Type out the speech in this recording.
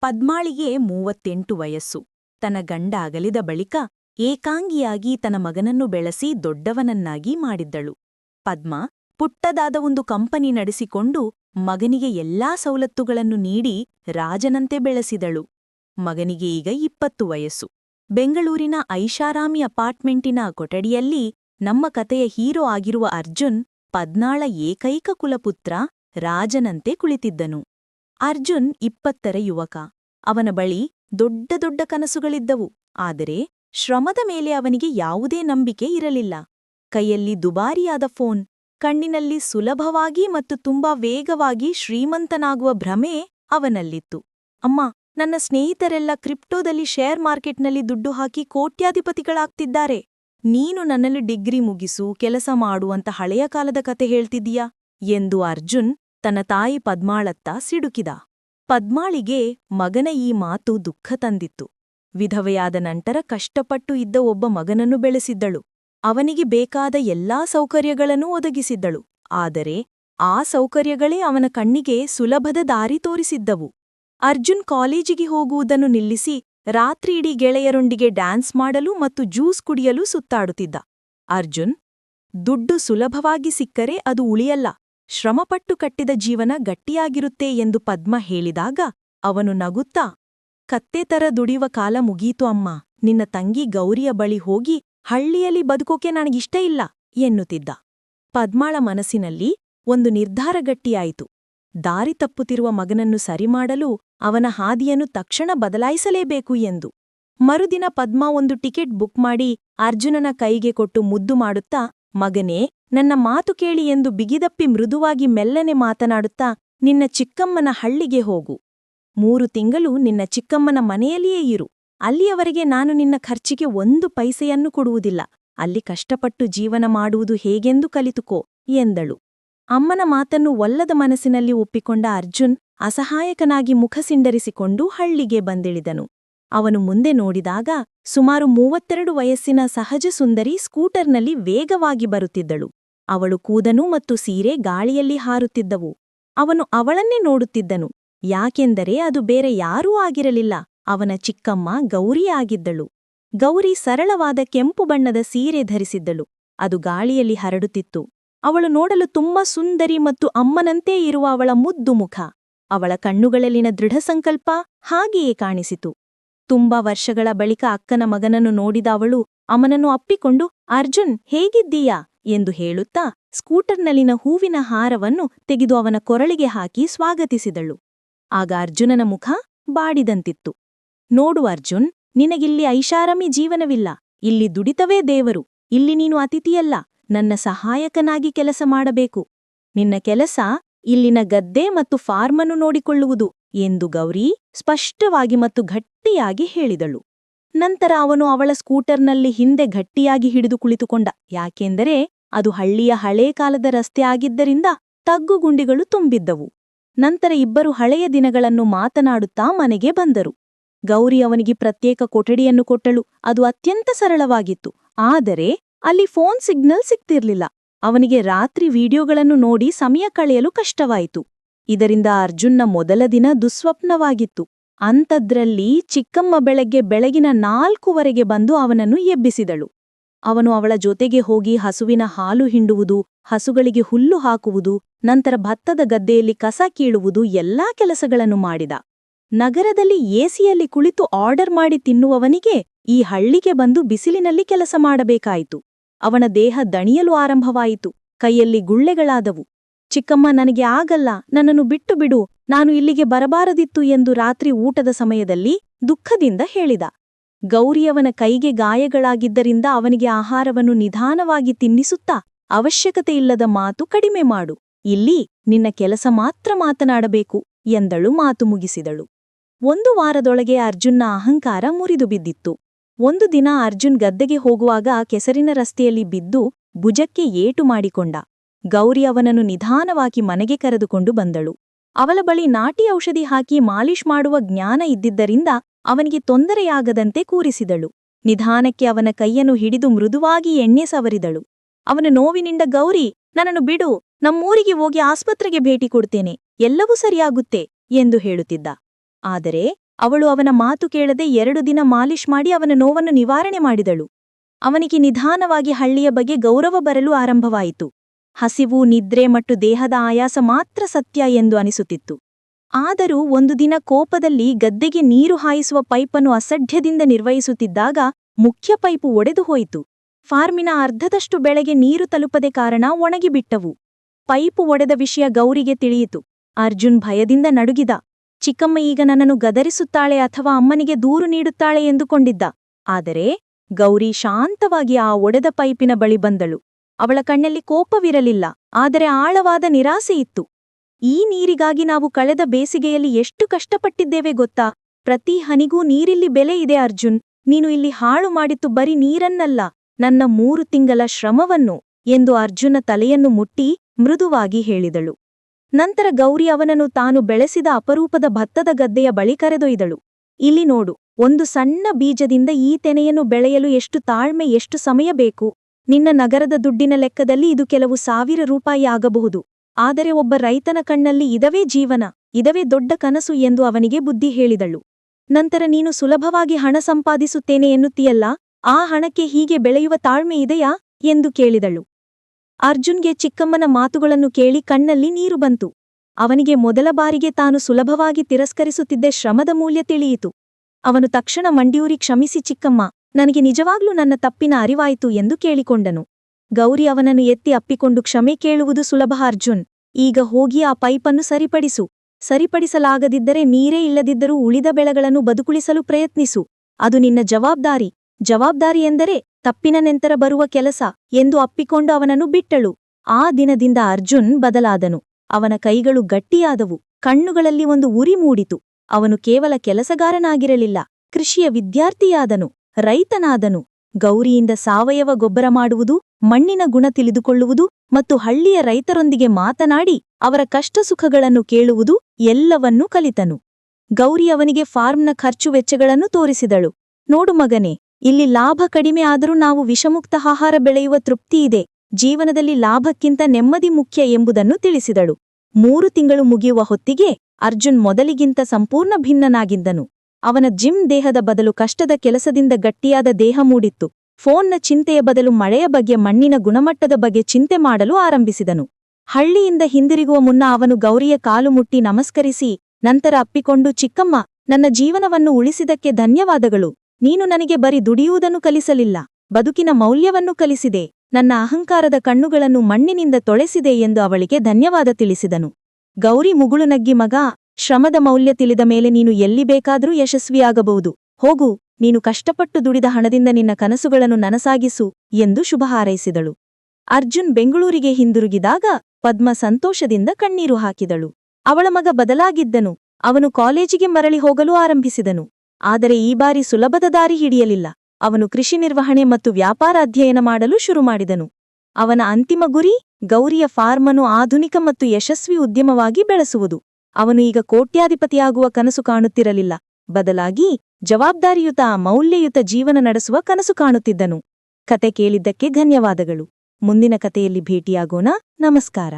ಪದ್ಮಾಳಿಗೆ ಮೂವತ್ತೆಂಟು ವಯಸ್ಸು. ತನ್ನ ಗಂಡ ಅಗಲಿದ ಬಳಿಕ ಏಕಾಂಗಿಯಾಗಿ ತನ್ನ ಮಗನನ್ನು ಬೆಳೆಸಿ ದೊಡ್ಡವನನ್ನಾಗಿ ಮಾಡಿದ್ದಳು. ಪದ್ಮ ಪುಟ್ಟದಾದ ಒಂದು ಕಂಪನಿ ನಡೆಸಿಕೊಂಡು ಮಗನಿಗೆ ಎಲ್ಲಾ ಸವಲತ್ತುಗಳನ್ನು ನೀಡಿ ರಾಜನಂತೆ ಬೆಳೆಸಿದಳು. ಮಗನಿಗೆ ಈಗ ಇಪ್ಪತ್ತು ವಯಸ್ಸು. ಬೆಂಗಳೂರಿನ ಐಷಾರಾಮಿ ಅಪಾರ್ಟ್ಮೆಂಟಿನ ಕೊಠಡಿಯಲ್ಲಿ ನಮ್ಮ ಕತೆಯ ಹೀರೋ ಆಗಿರುವ ಅರ್ಜುನ್ ಪದ್ನಾಳ ಏಕೈಕ ಕುಲಪುತ್ರ ರಾಜನಂತೆ ಕುಳಿತಿದ್ದನು. ಅರ್ಜುನ್ ಇಪ್ಪತ್ತರ ಯುವಕ. ಅವನ ಬಳಿ ದೊಡ್ಡ ದೊಡ್ಡ ಕನಸುಗಳಿದ್ದವು. ಆದರೆ ಶ್ರಮದ ಮೇಲೆ ಅವನಿಗೆ ಯಾವುದೇ ನಂಬಿಕೆ ಇರಲಿಲ್ಲ. ಕೈಯಲ್ಲಿ ದುಬಾರಿಯಾದ ಫೋನ್, ಕಣ್ಣಿನಲ್ಲಿ ಸುಲಭವಾಗಿ ಮತ್ತು ತುಂಬಾ ವೇಗವಾಗಿ ಶ್ರೀಮಂತನಾಗುವ ಭ್ರಮೆ ಅವನಲ್ಲಿತ್ತು. ಅಮ್ಮ, ನನ್ನ ಸ್ನೇಹಿತರೆಲ್ಲ ಕ್ರಿಪ್ಟೋದಲ್ಲಿ ಶೇರ್ ಮಾರ್ಕೆಟ್ನಲ್ಲಿ ದುಡ್ಡು ಹಾಕಿ ಕೋಟ್ಯಾಧಿಪತಿಗಳಾಗ್ತಿದ್ದಾರೆ. ನೀನು ನನ್ನಲ್ಲಿ ಡಿಗ್ರಿ ಮುಗಿಸು, ಕೆಲಸ ಮಾಡು ಅಂತ ಹಳೆಯ ಕಾಲದ ಕತೆ ಹೇಳ್ತಿದ್ದೀಯಾ? ಎಂದು ಅರ್ಜುನ್ ತನ್ನ ತಾಯಿ ಪದ್ಮಾಳತ್ತ ಸಿಡುಕಿದ. ಪದ್ಮಾಳಿಗೆ ಮಗನ ಈ ಮಾತು ದುಃಖ ತಂದಿತ್ತು. ವಿಧವೆಯಾದ ನಂತರ ಕಷ್ಟಪಟ್ಟು ಇದ್ದ ಒಬ್ಬ ಮಗನನ್ನು ಬೆಳೆಸಿದ್ದಳು. ಅವನಿಗೆ ಬೇಕಾದ ಎಲ್ಲಾ ಸೌಕರ್ಯಗಳನ್ನೂ ಒದಗಿಸಿದ್ದಳು. ಆದರೆ ಆ ಸೌಕರ್ಯಗಳೇ ಅವನ ಕಣ್ಣಿಗೆ ಸುಲಭದ ದಾರಿ ತೋರಿಸಿದ್ದವು. ಅರ್ಜುನ್ ಕಾಲೇಜಿಗೆ ಹೋಗುವುದನ್ನು ನಿಲ್ಲಿಸಿ ರಾತ್ರಿಯಿಡೀ ಗೆಳೆಯರೊಂದಿಗೆ ಡ್ಯಾನ್ಸ್ ಮಾಡಲು ಮತ್ತು ಜ್ಯೂಸ್ ಕುಡಿಯಲು ಸುತ್ತಾಡುತ್ತಿದ್ದ. ಅರ್ಜುನ್, ದುಡ್ಡು ಸುಲಭವಾಗಿ ಸಿಕ್ಕರೆ ಅದು ಉಳಿಯಲ್ಲ. ಶ್ರಮಪಟ್ಟು ಕಟ್ಟಿದ ಜೀವನ ಗಟ್ಟಿಯಾಗಿರುತ್ತೆ ಎಂದು ಪದ್ಮ ಹೇಳಿದಾಗ ಅವನು ನಗುತ್ತಾ, ಕತ್ತೆ ತರ ದುಡಿಯುವ ಕಾಲ ಮುಗೀತು ಅಮ್ಮ. ನಿನ್ನ ತಂಗಿ ಗೌರಿಯ ಬಳಿ ಹೋಗಿ ಹಳ್ಳಿಯಲ್ಲಿ ಬದುಕೋಕೆ ನನಗಿಷ್ಟ ಇಲ್ಲ, ಎನ್ನುತ್ತಿದ್ದ. ಪದ್ಮಾಳ ಮನಸ್ಸಿನಲ್ಲಿ ಒಂದು ನಿರ್ಧಾರ ಗಟ್ಟಿಯಾಯಿತು. ದಾರಿ ತಪ್ಪುತ್ತಿರುವ ಮಗನನ್ನು ಸರಿಮಾಡಲು ಅವನ ಹಾದಿಯನ್ನು ತಕ್ಷಣ ಬದಲಾಯಿಸಲೇಬೇಕು ಎಂದು. ಮರುದಿನ ಪದ್ಮಾ ಒಂದು ಟಿಕೆಟ್ ಬುಕ್ ಮಾಡಿ ಅರ್ಜುನನ ಕೈಗೆ ಕೊಟ್ಟು ಮುದ್ದು ಮಾಡುತ್ತಾ ಮಗನೇ, ನನ್ನ ಮಾತು ಕೇಳಿ ಎಂದು ಬಿಗಿದಪ್ಪಿ ಮೃದುವಾಗಿ ಮೆಲ್ಲನೆ ಮಾತನಾಡುತ್ತಾ, ನಿನ್ನ ಚಿಕ್ಕಮ್ಮನ ಹಳ್ಳಿಗೆ ಹೋಗು. ಮೂರು ತಿಂಗಳು ನಿನ್ನ ಚಿಕ್ಕಮ್ಮನ ಮನೆಯಲ್ಲಿಯೇ ಇರು. ಅಲ್ಲಿಯವರೆಗೆ ನಾನು ನಿನ್ನ ಖರ್ಚಿಗೆ ಒಂದು ಪೈಸೆಯನ್ನು ಕೊಡುವುದಿಲ್ಲ. ಅಲ್ಲಿ ಕಷ್ಟಪಟ್ಟು ಜೀವನ ಮಾಡುವುದು ಹೇಗೆಂದು ಕಲಿತುಕೋ, ಎಂದಳು. ಅಮ್ಮನ ಮಾತನ್ನು ಒಲ್ಲದ ಮನಸ್ಸಿನಲ್ಲಿ ಒಪ್ಪಿಕೊಂಡ ಅರ್ಜುನ್ ಅಸಹಾಯಕನಾಗಿ ಮುಖ ಸಿಂಡರಿಸಿಕೊಂಡು ಹಳ್ಳಿಗೆ ಬಂದಿಳಿದನು. ಅವನು ಮುಂದೆ ನೋಡಿದಾಗ ಸುಮಾರು ಮೂವತ್ತೆರಡು ವಯಸ್ಸಿನ ಸಹಜ ಸುಂದರಿ ಸ್ಕೂಟರ್ನಲ್ಲಿ ವೇಗವಾಗಿ ಬರುತ್ತಿದ್ದಳು. ಅವಳು ಕೂದನು ಮತ್ತು ಸೀರೆ ಗಾಳಿಯಲ್ಲಿ ಹಾರುತ್ತಿದ್ದವು. ಅವನು ಅವಳನ್ನೇ ನೋಡುತ್ತಿದ್ದನು. ಯಾಕೆಂದರೆ ಅದು ಬೇರೆ ಯಾರೂ ಆಗಿರಲಿಲ್ಲ. ಅವನ ಚಿಕ್ಕಮ್ಮ ಗೌರಿ ಆಗಿದ್ದಳು. ಗೌರಿ ಸರಳವಾದ ಕೆಂಪು ಬಣ್ಣದ ಸೀರೆ ಧರಿಸಿದ್ದಳು. ಅದು ಗಾಳಿಯಲ್ಲಿ ಹರಡುತ್ತಿತ್ತು. ಅವಳು ನೋಡಲು ತುಂಬಾ ಸುಂದರಿ ಮತ್ತು ಅಮ್ಮನಂತೆ ಇರುವ ಅವಳ ಮುದ್ದು ಮುಖ. ಅವಳ ಕಣ್ಣುಗಳಲ್ಲಿನ ದೃಢಸಂಕಲ್ಪ ಹಾಗೆಯೇ ಕಾಣಿಸಿತು. ತುಂಬಾ ವರ್ಷಗಳ ಬಳಿಕ ಅಕ್ಕನ ಮಗನನ್ನು ನೋಡಿದ ಅವಳು ಅವನನ್ನು ಅಪ್ಪಿಕೊಂಡು, ಅರ್ಜುನ್, ಹೇಗಿದ್ದೀಯಾ? ಎಂದು ಹೇಳುತ್ತಾ, ಸ್ಕೂಟರ್ನಲ್ಲಿನ ಹೂವಿನ ಹಾರವನ್ನು ತೆಗೆದು ಅವನ ಕೊರಳಿಗೆ ಹಾಕಿ ಸ್ವಾಗತಿಸಿದಳು. ಆಗ ಅರ್ಜುನನ ಮುಖ ಬಾಡಿದಂತಿತ್ತು. ನೋಡು ಅರ್ಜುನ್, ನಿನಗಿಲ್ಲಿ ಐಷಾರಾಮಿ ಜೀವನವಿಲ್ಲ, ಇಲ್ಲಿ ದುಡಿತವೇ ದೇವರು, ಇಲ್ಲಿ ನೀನು ಅತಿಥಿಯಲ್ಲ, ನನ್ನ ಸಹಾಯಕನಾಗಿ ಕೆಲಸ ಮಾಡಬೇಕು. ನಿನ್ನ ಕೆಲಸ ಇಲ್ಲಿನ ಗದ್ದೆ ಮತ್ತು ಫಾರ್ಮನ್ನು ನೋಡಿಕೊಳ್ಳುವುದು. ಎಂದು ಗೌರಿ ಸ್ಪಷ್ಟವಾಗಿ ಮತ್ತು ಗಟ್ಟಿಯಾಗಿ ಹೇಳಿದಳು. ನಂತರ ಅವನು ಅವಳ ಸ್ಕೂಟರ್ನಲ್ಲಿ ಹಿಂದೆ ಗಟ್ಟಿಯಾಗಿ ಹಿಡಿದು ಕುಳಿತುಕೊಂಡ. ಯಾಕೆಂದರೆ ಅದು ಹಳ್ಳಿಯ ಹಳೇ ಕಾಲದ ರಸ್ತೆ ಆಗಿದ್ದರಿಂದ ತಗ್ಗುಗುಂಡಿಗಳು ತುಂಬಿದ್ದವು. ನಂತರ ಇಬ್ಬರು ಹಳೆಯ ದಿನಗಳನ್ನು ಮಾತನಾಡುತ್ತಾ ಮನೆಗೆ ಬಂದರು. ಗೌರಿ ಅವನಿಗೆ ಪ್ರತ್ಯೇಕ ಕೊಠಡಿಯನ್ನು ಕೊಟ್ಟಳು. ಅದು ಅತ್ಯಂತ ಸರಳವಾಗಿತ್ತು. ಆದರೆ ಅಲ್ಲಿ ಫೋನ್ ಸಿಗ್ನಲ್ ಸಿಕ್ತಿರ್ಲಿಲ್ಲ ಅವನಿಗೆ ರಾತ್ರಿ ವಿಡಿಯೋಗಳನ್ನು ನೋಡಿ ಸಮಯ ಕಳೆಯಲು ಕಷ್ಟವಾಯಿತು. ಇದರಿಂದ ಅರ್ಜುನ್ನ ಮೊದಲ ದಿನ ದುಸ್ವಪ್ನವಾಗಿತ್ತು. ಅಂಥದ್ರಲ್ಲಿ ಚಿಕ್ಕಮ್ಮ ಬೆಳಗ್ಗೆ ಬೆಳಗಿನ ನಾಲ್ಕುವರೆಗೆ ಬಂದು ಅವನನ್ನು ಎಬ್ಬಿಸಿದಳು. ಅವನು ಅವಳ ಜೊತೆಗೆ ಹೋಗಿ ಹಸುವಿನ ಹಾಲು ಹಿಂಡುವುದು, ಹಸುಗಳಿಗೆ ಹುಲ್ಲು ಹಾಕುವುದು, ನಂತರ ಭತ್ತದ ಗದ್ದೆಯಲ್ಲಿ ಕಸ ಕೀಳುವುದು ಎಲ್ಲಾ ಕೆಲಸಗಳನ್ನು ಮಾಡಿದ. ನಗರದಲ್ಲಿ ಎಸಿಯಲ್ಲಿ ಕುಳಿತು ಆರ್ಡರ್ ಮಾಡಿ ತಿನ್ನುವವನಿಗೆ ಈ ಹಳ್ಳಿಗೆ ಬಂದು ಬಿಸಿಲಿನಲ್ಲಿ ಕೆಲಸ ಮಾಡಬೇಕಾಯಿತು. ಅವನ ದೇಹ ದಣಿಯಲು ಆರಂಭವಾಯಿತು. ಕೈಯಲ್ಲಿ ಗುಳ್ಳೆಗಳಾದವು. ಚಿಕ್ಕಮ್ಮ ನನಗೆ ಆಗಲ್ಲ, ನನ್ನನ್ನು ಬಿಟ್ಟು ಬಿಡು, ನಾನು ಇಲ್ಲಿಗೆ ಬರಬಾರದಿತ್ತು ಎಂದು ರಾತ್ರಿ ಊಟದ ಸಮಯದಲ್ಲಿ ದುಃಖದಿಂದ ಹೇಳಿದ. ಗೌರಿಯವನ ಕೈಗೆ ಗಾಯಗಳಾಗಿದ್ದರಿಂದ ಅವನಿಗೆ ಆಹಾರವನ್ನು ನಿಧಾನವಾಗಿ ತಿನ್ನಿಸುತ್ತಾ ಅವಶ್ಯಕತೆಯಿಲ್ಲದ ಮಾತು ಕಡಿಮೆ ಮಾಡು, ಇಲ್ಲಿ ನಿನ್ನ ಕೆಲಸ ಮಾತ್ರ ಮಾತನಾಡಬೇಕು ಎಂದಳು ಮಾತು ಮುಗಿಸಿದಳು. ಒಂದು ವಾರದೊಳಗೆ ಅರ್ಜುನ್ನ ಅಹಂಕಾರ ಮುರಿದು ಬಿದ್ದಿತ್ತು. ಒಂದು ದಿನ ಅರ್ಜುನ್ ಗದ್ದೆಗೆ ಹೋಗುವಾಗ ಕೆಸರಿನ ರಸ್ತೆಯಲ್ಲಿ ಬಿದ್ದು ಭುಜಕ್ಕೆ ಏಟು ಮಾಡಿಕೊಂಡ. ಗೌರಿ ಅವನನ್ನು ನಿಧಾನವಾಗಿ ಮನೆಗೆ ಕರೆದುಕೊಂಡು ಬಂದಳು. ಅವಳ ಬಳಿ ನಾಟಿ ಔಷಧಿ ಹಾಕಿ ಮಾಲಿಷ್ ಮಾಡುವ ಜ್ಞಾನ ಇದ್ದಿದ್ದರಿಂದ ಅವನಿಗೆ ತೊಂದರೆಯಾಗದಂತೆ ಕೂರಿಸಿದಳು. ನಿಧಾನಕ್ಕೆ ಅವನ ಕೈಯನ್ನು ಹಿಡಿದು ಮೃದುವಾಗಿ ಎಣ್ಣೆ ಸವರಿದಳು. ಅವನ ನೋವಿನಿಂದ, ಗೌರಿ, ನನ್ನನ್ನು ಬಿಡು. ನಮ್ಮೂರಿಗೆ ಹೋಗಿ ಆಸ್ಪತ್ರೆಗೆ ಭೇಟಿ ಕೊಡ್ತೇನೆ. ಎಲ್ಲವೂ ಸರಿಯಾಗುತ್ತೆ ಎಂದು ಹೇಳುತ್ತಿದ್ದ. ಆದರೆ ಅವಳು ಅವನ ಮಾತು ಕೇಳದೆ ಎರಡು ದಿನ ಮಾಲಿಷ್ ಮಾಡಿ ಅವನ ನೋವನ್ನು ನಿವಾರಣೆ ಮಾಡಿದಳು. ಅವನಿಗೆ ನಿಧಾನವಾಗಿ ಹಳ್ಳಿಯ ಬಗ್ಗೆ ಗೌರವ ಬರಲು ಆರಂಭವಾಯಿತು. ಹಸಿವು, ನಿದ್ರೆ ಮತ್ತು ದೇಹದ ಆಯಾಸ ಮಾತ್ರ ಸತ್ಯ ಎಂದು ಅನಿಸುತ್ತಿತ್ತು. ಆದರೂ ಒಂದು ದಿನ ಕೋಪದಲ್ಲಿ ಗದ್ದೆಗೆ ನೀರು ಹಾಯಿಸುವ ಪೈಪನ್ನು ಅಸಢ್ಯದಿಂದ ನಿರ್ವಹಿಸುತ್ತಿದ್ದಾಗ ಮುಖ್ಯ ಪೈಪು ಒಡೆದು ಹೋಯಿತು. ಫಾರ್ಮಿನ ಅರ್ಧದಷ್ಟು ಬೆಳೆಗೆ ನೀರು ತಲುಪದೆ ಕಾರಣ ಒಣಗಿಬಿಟ್ಟವು. ಪೈಪು ಒಡೆದ ವಿಷಯ ಗೌರಿಗೆ ತಿಳಿಯಿತು. ಅರ್ಜುನ್ ಭಯದಿಂದ ನಡುಗಿದ. ಚಿಕ್ಕಮ್ಮ ಈಗ ನನ್ನನ್ನು ಗದರಿಸುತ್ತಾಳೆ ಅಥವಾ ಅಮ್ಮನಿಗೆ ದೂರು ನೀಡುತ್ತಾಳೆ ಎಂದುಕೊಂಡಿದ್ದ. ಆದರೆ ಗೌರಿ ಶಾಂತವಾಗಿ ಆ ಒಡೆದ ಪೈಪಿನ ಬಳಿ ಬಂದಳು. ಅವಳ ಕಣ್ಣಲ್ಲಿ ಕೋಪವಿರಲಿಲ್ಲ, ಆದರೆ ಆಳವಾದ ನಿರಾಸೆ ಇತ್ತು. ಈ ನೀರಿಗಾಗಿ ನಾವು ಕಳೆದ ಬೇಸಿಗೆಯಲ್ಲಿ ಎಷ್ಟು ಕಷ್ಟಪಟ್ಟಿದ್ದೇವೆ ಗೊತ್ತಾ? ಪ್ರತಿ ಹನಿಗೂ ನೀರಿಲ್ಲಿ ಬೆಲೆ ಇದೆ ಅರ್ಜುನ್. ನೀನು ಇಲ್ಲಿ ಹಾಳು ಮಾಡಿತ್ತು ಬರೀ ನೀರನ್ನಲ್ಲ, ನನ್ನ ಮೂರು ತಿಂಗಳ ಶ್ರಮವನ್ನು ಎಂದು ಅರ್ಜುನ ತಲೆಯನ್ನು ಮುಟ್ಟಿ ಮೃದುವಾಗಿ ಹೇಳಿದಳು. ನಂತರ ಗೌರಿ ಅವನನ್ನು ತಾನು ಬೆಳೆಸಿದ ಅಪರೂಪದ ಭತ್ತದ ಗದ್ದೆಯ ಬಳಿ ಕರೆದೊಯ್ದಳು. ಇಲ್ಲಿ ನೋಡು, ಒಂದು ಸಣ್ಣ ಬೀಜದಿಂದ ಈ ತೆನೆಯನ್ನು ಬೆಳೆಯಲು ಎಷ್ಟು ತಾಳ್ಮೆ, ಎಷ್ಟು ಸಮಯ ಬೇಕು? ನಿನ್ನ ನಗರದ ದುಡ್ಡಿನ ಲೆಕ್ಕದಲ್ಲಿ ಇದು ಕೆಲವು ಸಾವಿರ ರೂಪಾಯಿ ಆಗಬಹುದು. ಆದರೆ ಒಬ್ಬ ರೈತನ ಕಣ್ಣಲ್ಲಿ ಇದವೇ ಜೀವನ, ಇದವೇ ದೊಡ್ಡ ಕನಸು ಎಂದು ಅವನಿಗೆ ಬುದ್ಧಿ ಹೇಳಿದಳು. ನಂತರ, ನೀನು ಸುಲಭವಾಗಿ ಹಣ ಸಂಪಾದಿಸುತ್ತೇನೆ ಎನ್ನುತ್ತೀಯಲ್ಲ, ಆ ಹಣಕ್ಕೆ ಹೀಗೆ ಬೆಳೆಯುವ ತಾಳ್ಮೆ ಇದೆಯಾ? ಎಂದು ಕೇಳಿದಳು. ಅರ್ಜುನ್ಗೆ ಚಿಕ್ಕಮ್ಮನ ಮಾತುಗಳನ್ನು ಕೇಳಿ ಕಣ್ಣಲ್ಲಿ ನೀರು ಬಂತು. ಅವನಿಗೆ ಮೊದಲ ಬಾರಿಗೆ ತಾನು ಸುಲಭವಾಗಿ ತಿರಸ್ಕರಿಸುತ್ತಿದ್ದ ಶ್ರಮದ ಮೂಲ್ಯ ತಿಳಿಯಿತು. ಅವನು ತಕ್ಷಣ ಮಂಡಿಯೂರಿ ಕ್ಷಮಿಸಿ ಚಿಕ್ಕಮ್ಮ ನನಗೆ ನಿಜವಾಗ್ಲೂ ನನ್ನ ತಪ್ಪಿನ ಅರಿವಾಯಿತು ಎಂದು ಕೇಳಿಕೊಂಡನು. ಗೌರಿ ಅವನನ್ನು ಎತ್ತಿ ಅಪ್ಪಿಕೊಂಡು ಕ್ಷಮೆ ಕೇಳುವುದು ಸುಲಭ, ಅರ್ಜುನ್. ಈಗ ಹೋಗಿ ಆ ಪೈಪನ್ನು ಸರಿಪಡಿಸು. ಸರಿಪಡಿಸಲಾಗದಿದ್ದರೆ ನೀರೇ ಇಲ್ಲದಿದ್ದರೂ ಉಳಿದ ಬೆಳೆಗಳನ್ನು ಬದುಕುಳಿಸಲು ಪ್ರಯತ್ನಿಸು. ಅದು ನಿನ್ನ ಜವಾಬ್ದಾರಿ. ಜವಾಬ್ದಾರಿ ಎಂದರೆ ತಪ್ಪಿನ ನೆಂತರ ಬರುವ ಕೆಲಸ ಎಂದು ಅಪ್ಪಿಕೊಂಡು ಅವನನ್ನು ಬಿಟ್ಟಳು. ಆ ದಿನದಿಂದ ಅರ್ಜುನ್ ಬದಲಾದನು. ಅವನ ಕೈಗಳು ಗಟ್ಟಿಯಾದವು. ಕಣ್ಣುಗಳಲ್ಲಿ ಒಂದು ಉರಿ ಮೂಡಿತು. ಅವನು ಕೇವಲ ಕೆಲಸಗಾರನಾಗಿರಲಿಲ್ಲ. ಕೃಷಿಯ ವಿದ್ಯಾರ್ಥಿಯಾದನು. ರೈತನಾದನು. ಗೌರಿಯಿಂದ ಸಾವಯವ ಗೊಬ್ಬರ ಮಾಡುವುದು, ಮಣ್ಣಿನ ಗುಣ ತಿಳಿದುಕೊಳ್ಳುವುದು ಮತ್ತು ಹಳ್ಳಿಯ ರೈತರೊಂದಿಗೆ ಮಾತನಾಡಿ ಅವರ ಕಷ್ಟ ಸುಖಗಳನ್ನು ಕೇಳುವುದು ಎಲ್ಲವನ್ನೂ ಕಲಿತನು. ಗೌರಿ ಅವನಿಗೆ ಫಾರ್ಮ್ನ ಖರ್ಚು ವೆಚ್ಚಗಳನ್ನು ತೋರಿಸಿದಳು. ನೋಡು ಮಗನೇ, ಇಲ್ಲಿ ಲಾಭ ಕಡಿಮೆ ಆದರೂ ನಾವು ವಿಷಮುಕ್ತ ಆಹಾರ ಬೆಳೆಯುವ ತೃಪ್ತಿಯಿದೆ ಜೀವನದಲ್ಲಿ ಲಾಭಕ್ಕಿಂತ ನೆಮ್ಮದಿ ಮುಖ್ಯ ಎಂಬುದನ್ನು ತಿಳಿಸಿದಳು. ಮೂರು ತಿಂಗಳು ಮುಗಿಯುವ ಹೊತ್ತಿಗೆ ಅರ್ಜುನ್ ಮೊದಲಿಗಿಂತ ಸಂಪೂರ್ಣ ಭಿನ್ನನಾಗಿದ್ದನು. ಅವನ ಜಿಮ್ ದೇಹದ ಬದಲು ಕಷ್ಟದ ಕೆಲಸದಿಂದ ಗಟ್ಟಿಯಾದ ದೇಹ ಮೂಡಿತ್ತು. ಫೋನ್ನ ಚಿಂತೆಯ ಬದಲು ಮಳೆಯ ಬಗ್ಗೆ ಮಣ್ಣಿನ ಗುಣಮಟ್ಟದ ಬಗ್ಗೆ ಚಿಂತೆ ಮಾಡಲು ಆರಂಭಿಸಿದನು. ಹಳ್ಳಿಯಿಂದ ಹಿಂದಿರುಗುವ ಮುನ್ನ ಅವನು ಗೌರಿಯ ಕಾಲು ಮುಟ್ಟಿ ನಮಸ್ಕರಿಸಿ, ನಂತರ ಅಪ್ಪಿಕೊಂಡು, ಚಿಕ್ಕಮ್ಮ, ನನ್ನ ಜೀವನವನ್ನು ಉಳಿಸಿದಕ್ಕೆ ಧನ್ಯವಾದಗಳು. ನೀನು ನನಗೆ ಬರಿ ದುಡಿಯುವುದನ್ನು ಕಲಿಸಲಿಲ್ಲ. ಬದುಕಿನ ಮೌಲ್ಯವನ್ನು ಕಲಿಸಿದೆ. ನನ್ನ ಅಹಂಕಾರದ ಕಣ್ಣುಗಳನ್ನು ಮಣ್ಣಿನಿಂದ ತೊಳೆಸಿದೆ ಎಂದು ಅವಳಿಗೆ ಧನ್ಯವಾದ ತಿಳಿಸಿದನು. ಗೌರಿ ಮುಗುಳು ನಗ್ಗಿ, ಮಗ ಶ್ರಮದ ಮೌಲ್ಯ ತಿಳಿದ ಮೇಲೆ ನೀನು ಎಲ್ಲಿ ಬೇಕಾದರೂ ಯಶಸ್ವಿಯಾಗಬಹುದು. ಹೋಗು, ನೀನು ಕಷ್ಟಪಟ್ಟು ದುಡಿದ ಹಣದಿಂದ ನಿನ್ನ ಕನಸುಗಳನ್ನು ನನಸಾಗಿಸು ಎಂದು ಶುಭ ಹಾರೈಸಿದಳು. ಅರ್ಜುನ್ ಬೆಂಗಳೂರಿಗೆ ಹಿಂದಿರುಗಿದಾಗ ಪದ್ಮ ಸಂತೋಷದಿಂದ ಕಣ್ಣೀರು ಹಾಕಿದಳು. ಅವಳ ಮಗ ಬದಲಾಗಿದ್ದನು. ಅವನು ಕಾಲೇಜಿಗೆ ಮರಳಿ ಹೋಗಲು ಆರಂಭಿಸಿದನು. ಆದರೆ ಈ ಬಾರಿ ಸುಲಭದ ದಾರಿ ಹಿಡಿಯಲಿಲ್ಲ. ಅವನು ಕೃಷಿ ನಿರ್ವಹಣೆ ಮತ್ತು ವ್ಯಾಪಾರ ಅಧ್ಯಯನ ಮಾಡಲು ಶುರುಮಾಡಿದನು ಅವನ ಅಂತಿಮ ಗುರಿ ಗೌರಿಯ ಫಾರ್ಮನ್ನು ಆಧುನಿಕ ಮತ್ತು ಯಶಸ್ವಿ ಉದ್ಯಮವಾಗಿ ಬೆಳೆಸುವುದು. ಅವನು ಈಗ ಕೋಟ್ಯಾಧಿಪತಿಯಾಗುವ ಕನಸು ಕಾಣುತ್ತಿರಲಿಲ್ಲ. ಬದಲಾಗಿ ಜವಾಬ್ದಾರಿಯುತ ಮೌಲ್ಯಯುತ ಜೀವನ ನಡೆಸುವ ಕನಸು ಕಾಣುತ್ತಿದ್ದನು. ಕತೆ ಕೇಳಿದ್ದಕ್ಕೆ ಧನ್ಯವಾದಗಳು. ಮುಂದಿನ ಕತೆಯಲ್ಲಿ ಭೇಟಿಯಾಗೋಣ. ನಮಸ್ಕಾರ.